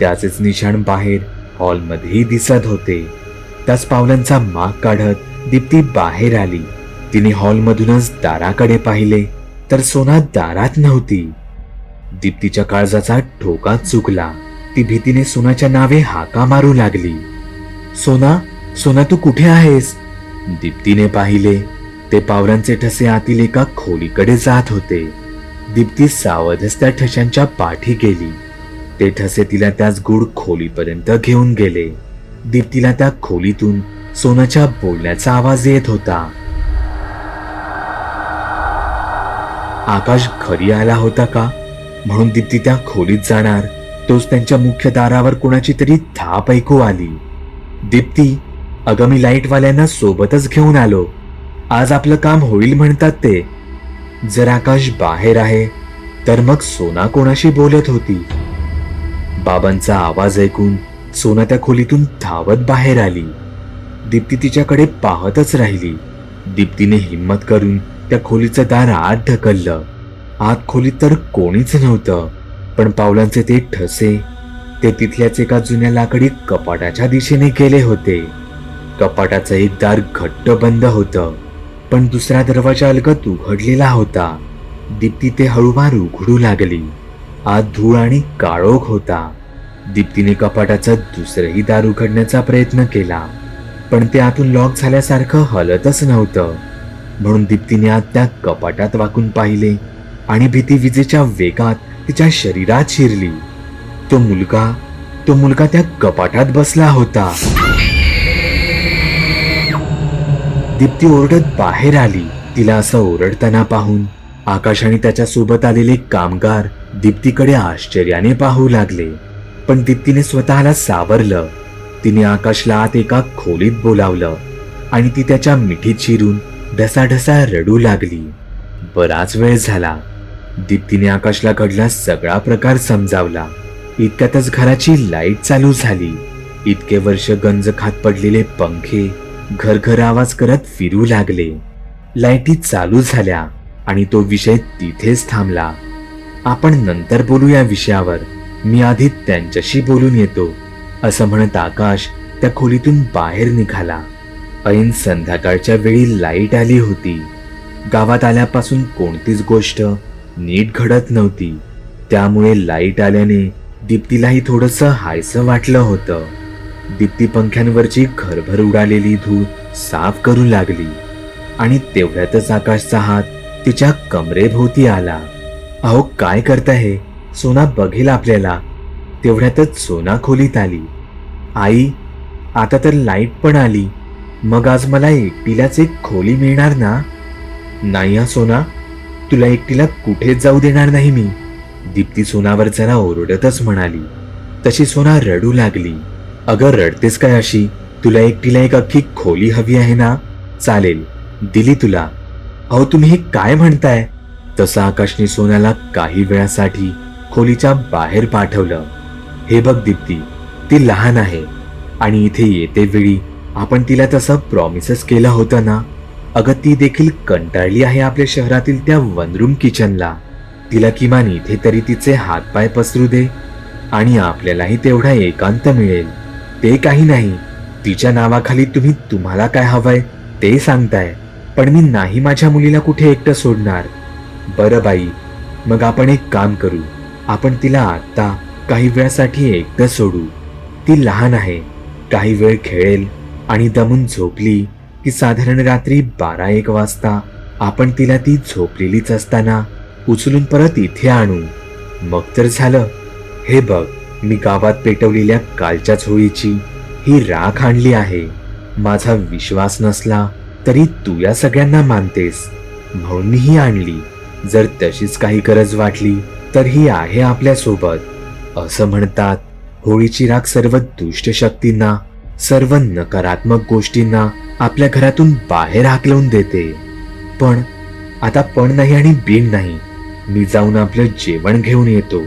त्याचेच निशाण बाहेर हॉलमध्येही दिसत होते. त्याच पावलांचा माग काढत दीप्ती बाहेर आली. तिने हॉलमधूनच दाराकडे पाहिले तर सोना दारात नव्हती. दीप्तीच्या काळजाचा ठोका चुकला. ती भीतीने सोनाच्या नावे हाका मारू लागली. सोना सोना तू कुठे आहेस? दीप्तीने पाहिले. ते पावलांचे ठसे आतील एका खोलीकडे जात होते. दीप्ती सावधच त्या ठशांच्या पाठी गेली. ते ठसे तिला त्याच गूढ खोलीपर्यंत घेऊन गेले. दीप्तीला त्या खोलीतून सोनाच्या बोलण्याचा आवाज येत होता. आकाश घरी आला होता का? म्हणून दीप्ती त्या खोलीत जाणार. तोच त्यांच्या मुख्य दारावर कोणाची तरी थाप ऐकू आली. दीप्ती अगं मी लाईटवाल्यांना सोबतच घेऊन आलो. आज आपलं काम होईल म्हणतात ते. जर आकाश बाहेर आहे तर मग सोना कोणाशी बोलत होती? बाबांचा आवाज ऐकून सोना त्या खोलीतून धावत बाहेर आली. दीप्ती तिच्याकडे पाहतच राहिली. दीप्तीने हिम्मत करून त्या खोलीचं दार आत ढकललं. आत खोलीत तर कोणीच नव्हतं पण पावलांचे ते ठसे ते तिथल्याच एका जुन्या लाकडी कपाटाच्या दिशेने गेले होते. कपाटाचं एक दार घट्ट बंद होतं पण दुसरा दरवाजा अलगत उघडलेला होता. दीप्ती ते हळूवार उघडू लागली. आत धूळ आणि काळोख होता. दीप्तीने कपाटाचं दुसरंही दार उघडण्याचा प्रयत्न केला पण ते आतून लॉक झाल्यासारखं हलतच नव्हतं. म्हणून दीप्तीने आत त्या कपाटात वाकून पाहिले आणि भीती विजेच्या वेगात तिच्या शरीरात शिरली. तो मुलगा तो मुलगा त्या कपाटात बसला होता. दीप्ती ओरडत बाहेर आली तिला असं ओरडताना पाहून आकाश आणि त्याच्या सोबत आलेले कामगार दीप्तीकडे आश्चर्याने पाहू लागले. पण दीप्तीने स्वतःला सावरलं. तिने आकाशला आत एका खोलीत बोलावलं आणि ती त्याच्या मिठीत शिरून ढसाढसा रडू लागली. बराच वेळ झाला. दीप्तीने आकाशला घडला सगळा प्रकार समजावला. इतक्यातच घराची लाइट चालू झाली. इतके वर्ष गंज खात पडलेले पंखे घरघर आवाज करत फिरू लागले. लाईटी चालू झाल्या. आणि तो विषय तिथेच थांबला. आपण नंतर बोलू या विषयावर. मी आधी त्यांच्याशी बोलून येतो. असं म्हणत आकाश त्या खोलीतून बाहेर निघाला. ऐन संध्याकाळच्या वेळी लाइट आली होती. गावात आल्यापासून कोणतीच गोष्ट नीट घडत नव्हती. त्यामुळे लाइट आल्याने दीप्तीलाही थोडस हायसं वाटलं होतं. दीप्ती पंख्यांवरची घरभर उडालेली धूळ साफ करू लागली. आणि तेवढ्यातच आकाशचा हात तिच्या कमरेभोवती आला. अहो काय करताय सोना बघेल आपल्याला. तेवढ्यातच सोना खोलीत आली. आई आता तर लाइट पण आली. मग आज मला एकटीलाच एक खोली मिळणार ना? नाही हा सोना. तुला एकटीला कुठेच जाऊ देणार नाही मी. दीप्ती सोनावर जरा ओरडतच म्हणाली. तशी सोना रडू लागली. अगं रडतेस काय अशी? तुला एकटीला एक अख्खी खोली हवी आहे ना? चालेल दिली तुला. अहो तुम्ही हे काय म्हणताय? तसं आकाशने सोन्याला काही वेळासाठी खोलीच्या बाहेर पाठवलं. हे बघ दीप्ती ती लहान आहे आणि इथे येते वेळी आपण तिला तसं प्रॉमिसेस केलं होतं ना? अगं ती देखील कंटाळली आहे आपल्या शहरातील त्या वनरूम किचनला तिला किमान इथे तरी तिचे हातपाय पसरू दे आणि आपल्यालाही तेवढा एकांत मिळेल. ते काही नाही. तिच्या नावाखाली तुम्ही तुम्हाला काय हवंय ते सांगताय. पण मी नाही माझ्या मुलीला कुठे एकटं सोडणार. बरं बाई मग आपण एक काम करू. आपण तिला आत्ता काही वेळासाठी एकटं सोडू. ती लहान आहे काही वेळ खेळेल आणि दमून झोपली की साधारण रात्री बारा एक वाजता आपण तिला ती झोपलेलीच असताना उचलून परत इथे आणू. मग तर झालं. हे बघ मी गावात पेटवलेल्या कालच्या होळीची ही राख आणली आहे. माझा विश्वास नसला तरी तू या सगळ्यांना मानतेस. म्हणून ही आणली. जर तशीच काही गरज वाटली तर ही आहे आपल्यासोबत. असं म्हणतात होळीची राख सर्व दुष्ट शक्तींना सर्व नकारात्मक गोष्टींना आपल्या घरातून बाहेर हाकलवून देते. पण आता पण नाही आणि बीण नाही. मी जाऊन आपलं जेवण घेऊन येतो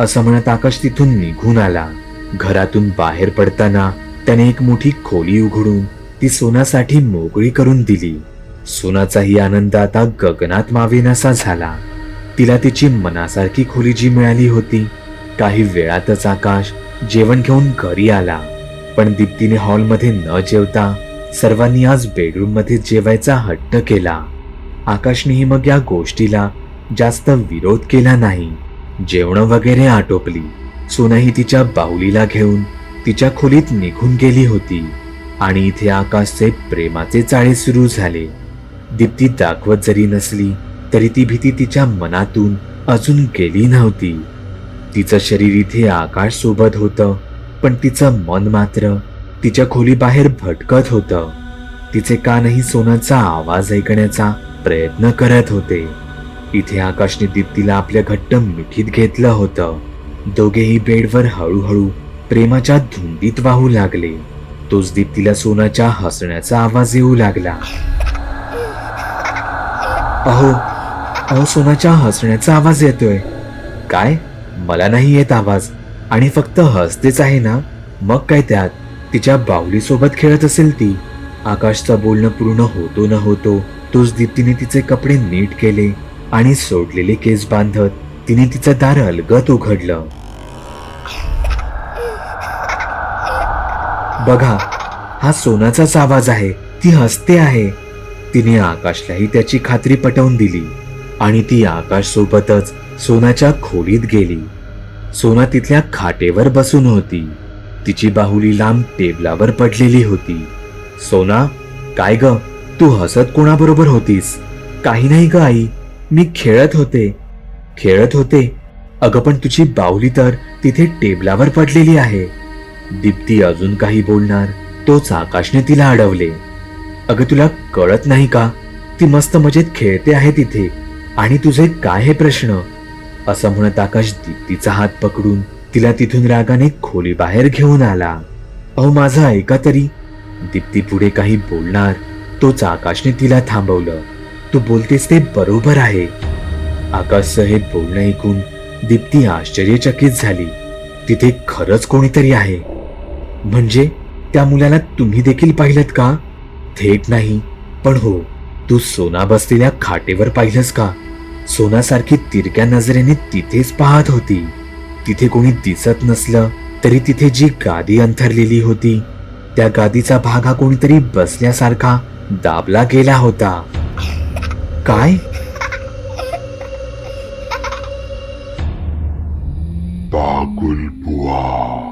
असं म्हणत आकाश तिथून निघून आला. घरातून बाहेर पडताना त्याने एक मोठी खोली उघडून ती सोनासाठी मोकळी करून दिली. सोनाचाही आनंद आता गगनात मावेनासा झाला. तिला तिची मनासारखी खोली जी मिळाली होती काही वेळातच आकाश जेवण घेऊन घरी आला. पण दीप्तीने हॉलमध्ये न जेवता सर्वांनी आज बेडरूममध्ये जेवायचा हट्ट केला. आकाशनेही मग या गोष्टीला जास्त विरोध केला नाही. जेवण वगैरे आटोपली. सोनाही तिच्या बाहुलीला घेऊन तिच्या खोलीत निघून गेली होती. आणि इथे आकाशचे प्रेमाचे चाळे सुरू झाले. दीप्ती दाखवत जरी नसली तरी ती भीती तिच्या मनातून अजून गेली नव्हती. तिचं शरीर इथे आकाश सोबत होतं पण तिचं मन मात्र तिच्या खोलीबाहेर भटकत होतं. तिचे कानही सोनाचा आवाज ऐकण्याचा प्रयत्न करत होते. इथे आकाशने दीप्तीला आपल्या घट्ट मिठीत घेतलं होतं. दोघेही बेडवर हळूहळू प्रेमाच्या धुंदीत वाहू लागले. तोच दीप्तीला सोनाच्या हसण्याचा आवाज येऊ लागला. अहो अहो सोनाच्या हसण्याचा आवाज येतोय. काय? मला नाही येत आवाज. आणि फक्त हसतेच आहे ना? मग काय त्यात? तिच्या बाहुलीसोबत खेळत असेल ती. आकाशचं बोलणं पूर्ण होतो न होतो तोच दीप्तीने तिचे कपडे नीट केले आणि सोडलेले केस बांधत तिने तिचं दार अलगत उघडलं. बघा हा सोनाचाच आवाज आहे ती हसते आहे. तिने आकाशलाही त्याची खात्री पटवून दिली आणि ती आकाश सोबतच सोनाच्या खोलीत गेली. सोना तिथल्या खाटेवर बसून होती. तिची बाहुली लांब टेबलावर पडलेली होती. सोना काय ग तू हसत कोणाबरोबर होतीस? काही नाही ग आई मी खेळत होते. खेळत होते? अगं पण तुझी बाहुली तर तिथे टेबलावर पडलेली आहे. दीप्ती अजून काही बोलणार. तोच आकाशने तिला अडवले. अगं तुला कळत नाही का? ती मस्त मजेत खेळते आहे तिथे. आणि तुझे काय हे प्रश्न? असं म्हणत आकाश दीप्तीचा हात पकडून तिला तिथून रागाने खोली बाहेर घेऊन आला. अहो माझं ऐका तरी. दीप्ती पुढे काही बोलणार. तोच आकाशने तिला थांबवलं. तू बोलतेस ते बरोबर आहे. आकाशचं हे बोलणं ऐकून दीप्ती आश्चर्यचकित झाली. तिथे खरंच कोणीतरी आहे. म्हणजे त्या मुलाला तुम्ही देखील पाहिलं का? थेट नाही. पण हो तू सोना बसलेल्या खाटेवर पाहिलंस का? सोनासारखी तिरक्या नजरेने तिथेच पाहत होती. तिथे कोणी दिसत नसलं तरी तिथे जी गादी अंथरलेली होती त्या गादीचा भाग हा कोणीतरी बसल्यासारखा दाबला गेला होता. काय? पागुल बुवा.